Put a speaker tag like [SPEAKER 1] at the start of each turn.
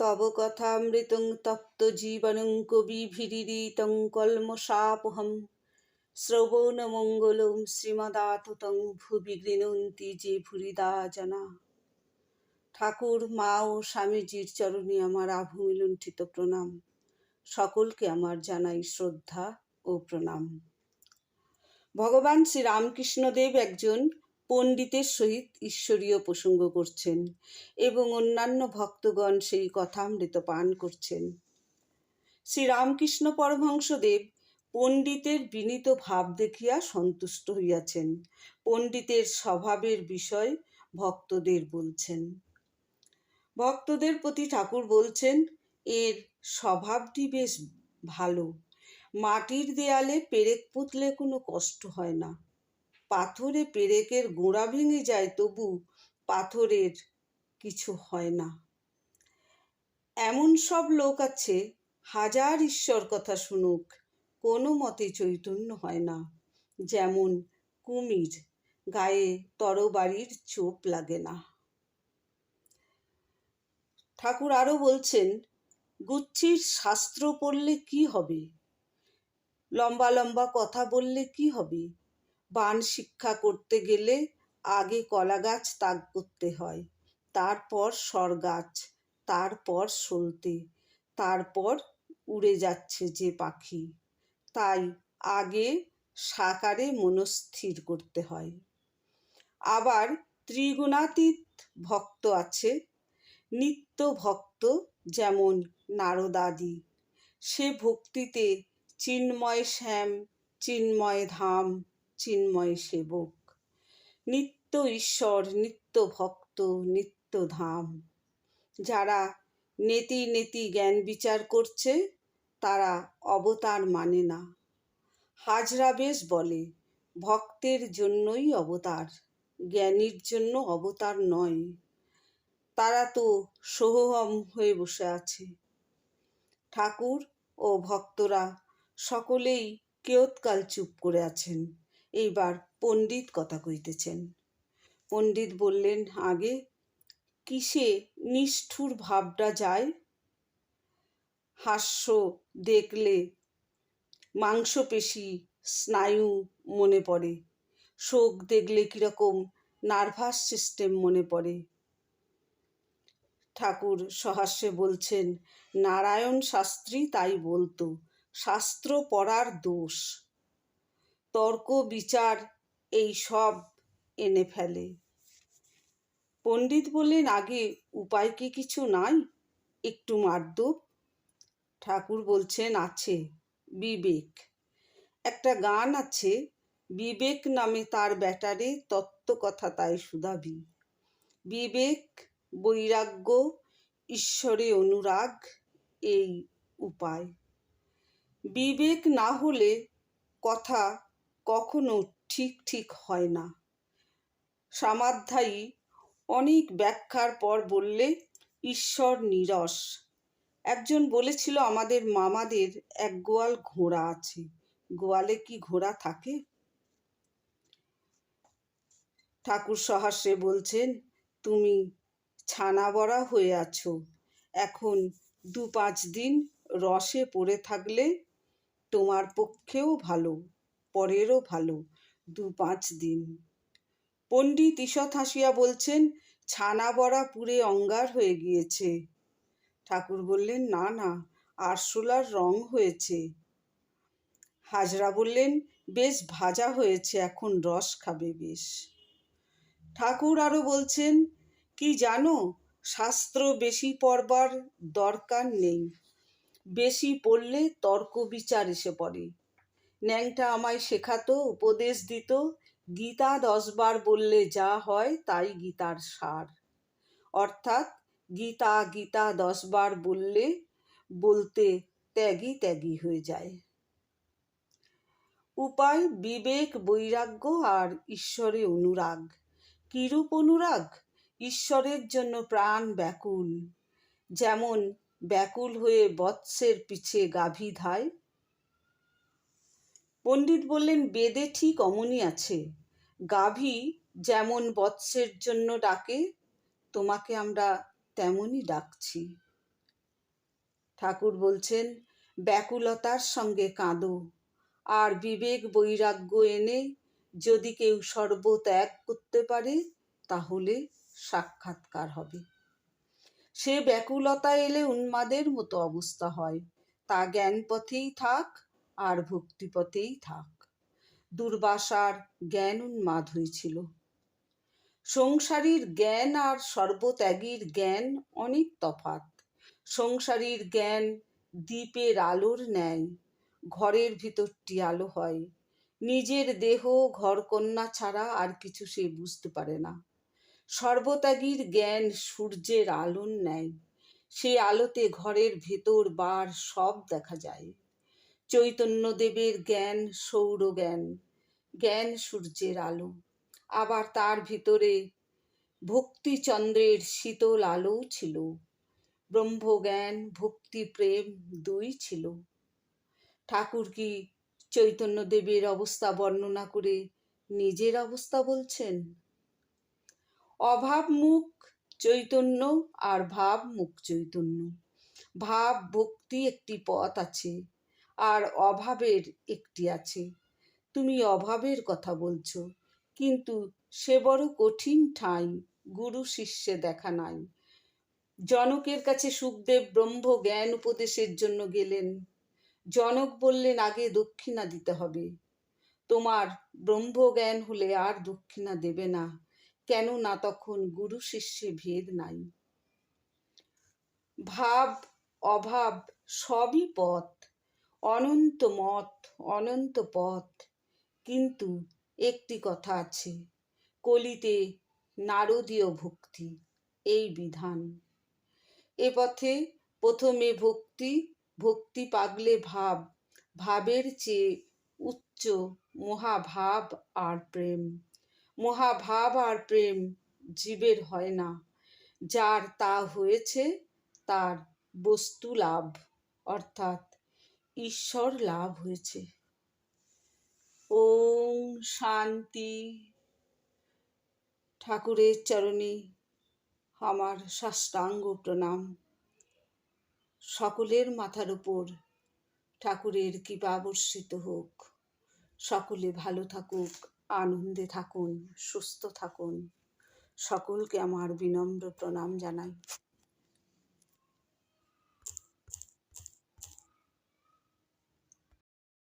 [SPEAKER 1] তব কথামৃতং তপ্ত জীবনং কবিভিরিতং কল্মষাপহম শ্রবণমঙ্গলং শ্রীমদাততং ভুবি গৃণন্তি যে ভুরিদা জানা। ঠাকুর, মা ও স্বামীজির চরণে আমার আভূমি লুণ্ঠিত প্রণাম। সকলকে আমার জানাই শ্রদ্ধা ও প্রণাম। ভগবান শ্রী রামকৃষ্ণদেব একজন পণ্ডিতের সহিত ঈশ্বরীয় প্রসঙ্গ করছেন এবং অন্যান্য ভক্তগণ সেই কথামৃত পান করছেন। শ্রী রামকৃষ্ণ পরমহংসদেব পণ্ডিতের বিনীত ভাব দেখিয়া সন্তুষ্ট হইয়াছেন। পণ্ডিতের স্বভাবের বিষয় ভক্তদের বলছেন। ভক্তদের প্রতি ঠাকুর বলছেন, এর স্বভাবটি বেশ ভালো। মাটির দেয়ালে পেরেক পুতলে কোনো কষ্ট হয় না। পাথরে পেরেকের গোড়া ভেঙে যায় তবু পাথরের কিছু হয় না। এমন সব লোক আছে, হাজার ঈশ্বর কথা শুনুক, কোনো মতে চৈতন্য হয় না। যেমন কুমির, গায়ে তরবারির চোপ লাগে না। ঠাকুর আরও বলছেন, গুচ্ছির শাস্ত্র পড়লে কি হবে? লম্বা লম্বা কথা বললে কি হবে? বান শিক্ষা করতে গেলে আগে কলা গাছ তাগ করতে হয়। তারপর সর গাছ, তারপর সলতে, তারপর উড়ে যাচ্ছে যে পাখি। তাই আগে সাকারে মনস্থির করতে হয়। আবার ত্রিগুণাতীত ভক্ত আছে। নিত্য ভক্ত যেমন নারদাদি সে ভক্তিতে চিন্ময় শ্যাম, চিন্ময় ধাম চিন্ময় সেবক। নিত্য ঈশ্বর, নিত্য ভক্ত, নিত্য ধাম। যারা নেতি নেতি জ্ঞান বিচার করছে, তারা অবতার মানে না। হাজরা বেশ বলে, ভক্তের জন্যই অবতার, জ্ঞানীর জন্য অবতার নয়। তারা তো সোহম হয়ে বসে আছে। ঠাকুর ও ভক্তরা সকলেই কেয়ৎকাল চুপ করে আছেন। এইবার পণ্ডিত কথা কইতেছেন। পণ্ডিত বললেন, আগে কিসে নিষ্ঠুর ভাবটা যায়? হাস্য দেখলে মাংসপেশি স্নায়ু মনে পড়ে। শোক দেখলে কীরকম নার্ভাস সিস্টেম মনে পড়ে। ঠাকুর সহাস্যে বলছেন, নারায়ণ শাস্ত্রী তাই বলতো, শাস্ত্র পড়ার দোষ। তর্ক, বিচার এই সব এনে ফেলে। পণ্ডিত বললেন, আগে উপায় কি কিছু নাই? একটু মারদুপ ঠাকুর বলছেন, আছে, বিবেক। একটা গান আছে, বিবেক নামে তার ব্যাটারে তত্ত্বকথা তাই সুদাবি বিবেক, বৈরাগ্য, ঈশ্বরে অনুরাগ, এই উপায়। বিবেক না হলে কথা কখনো ঠিক ঠিক হয় না। সামাধ্যায়ী অনেক ব্যাখ্যার পর বললে, ঈশ্বর নিরস। একজন বলেছিল, আমাদের মামাদের এক গোয়াল ঘোড়া আছে। গোয়ালে কি ঘোড়া থাকে? ঠাকুর সহাস্যে বলছেন, তুমি ছানা বড়া হয়ে আছো। এখন দু পাঁচ দিন রসে পড়ে থাকলে তোমার পক্ষেও ভালো। পরেরও ভালো, দু পাঁচ দিন। পণ্ডিত ঈষৎ হাসিয়া বলছেন, ছানা বড়া পুড়ে অঙ্গার হয়ে গিয়েছে। ঠাকুর বললেন, না না, আরশোলার রং হয়েছে। হাজরা বললেন, বেশ ভাজা হয়েছে, এখন রস খাবে বেশ। ঠাকুর আরও বলছেন, কি জানো, শাস্ত্র বেশি পড়বার দরকার নেই। বেশি পড়লে তর্ক বিচার এসে পড়ে। ন্যাংটা আমায় শেখাতো, উপদেশ দিত। গীতা দশবার বললে যা হয় তাই গীতার সার। অর্থাৎ গীতা গীতা দশবার বললে, বলতে ত্যাগী ত্যাগী হয়ে যায়। উপায় বিবেক বৈরাগ্য আর ঈশ্বরে অনুরাগ। কিরূপ অনুরাগ? ঈশ্বরের জন্য প্রাণ ব্যাকুল। যেমন ব্যাকুল হয়ে বৎসের পিছে গাভী ধায় পণ্ডিত বললেন, বেদে ঠিক অমনই আছে। গাভী যেমন বৎসের জন্য ডাকে, তোমাকে আমরা তেমনই ডাকছি। ঠাকুর বলছেন, ব্যাকুলতার সঙ্গে কাঁদো। আর বিবেক বৈরাগ্য এনে যদি কেউ সর্বত্যাগ করতে পারে, তাহলে সাক্ষাৎকার হবে। সে ব্যাকুলতা এলে উন্মাদের মতো অবস্থা হয়। তা জ্ঞান পথেই থাক আর ভক্তিপথেই থাক। দুর্বাসার জ্ঞান উন্মাদ হয়েছিল সংসারীর জ্ঞান আর সর্বত্যাগীর জ্ঞান অনেক তফাত সংসারীর জ্ঞান দ্বীপের আলোর ন্যায়, ঘরের ভিতরটি আলো হয়। নিজের দেহ ঘরকন্যা ছাড়া আর কিছু সে বুঝতে পারে না। সর্বত্যাগীর জ্ঞান সূর্যের আলোর ন্যায়। সে আলোতে ঘরের ভেতর বার সব দেখা যায়। চৈতন্যদেবের জ্ঞান সৌর জ্ঞান সূর্যের আলো। আবার তার ভিতরে ভক্তিচন্দ্রের শীতল আলোও ছিল। ব্রহ্মজ্ঞান, ভক্তি, প্রেম দুই ছিল। ঠাকুর কি চৈতন্যদেবের অবস্থা বর্ণনা করে নিজের অবস্থা বলছেন? অভাব মুখ চৈতন্য আর ভাব মুখ চৈতন্য। ভাব, ভক্তি একটি পথ আছে। আর অভাবের একটি আছে। তুমি অভাবের কথা বলছো, কিন্তু সে বড় কঠিন ঠাঁই গুরু শিষ্যে দেখা নাই। জনকের কাছে সুখদেব ব্রহ্ম জ্ঞান উপদেশের জন্য গেলেন। জনক বললেন, আগে দক্ষিণা দিতে হবে। তোমার ব্রহ্মজ্ঞান হলে আর দক্ষিণা দেবে না, কেননা তখন গুরু শিষ্যে ভেদ নাই। ভাব, অভাব সবই পথ। অনন্ত মত, অনন্ত পথ। কিন্তু একটি কথা আছে, কলিতে নারদীয় ভক্তি, এই বিধান। এ পথে প্রথমে ভক্তি ভক্তি পাগলে ভাব, ভাবের চেয়ে উচ্চ মহাভাব আর প্রেম। মহাভাব আর প্রেম জীবের হয় না, যার তা হয়েছে তার বস্তু লাভ, অর্থাৎ ঈশ্বর লাভ হয়েছে। ওম শান্তি। ঠাকুরের চরণে আমার সাষ্টাঙ্গ প্রণাম। সকলের মাথার উপর ঠাকুরের কৃপা বর্ষিত হোক। সকলে ভালো থাকুক, আনন্দে থাকুন, সুস্থ থাকুন। সকলকে আমার বিনম্র প্রণাম জানাই।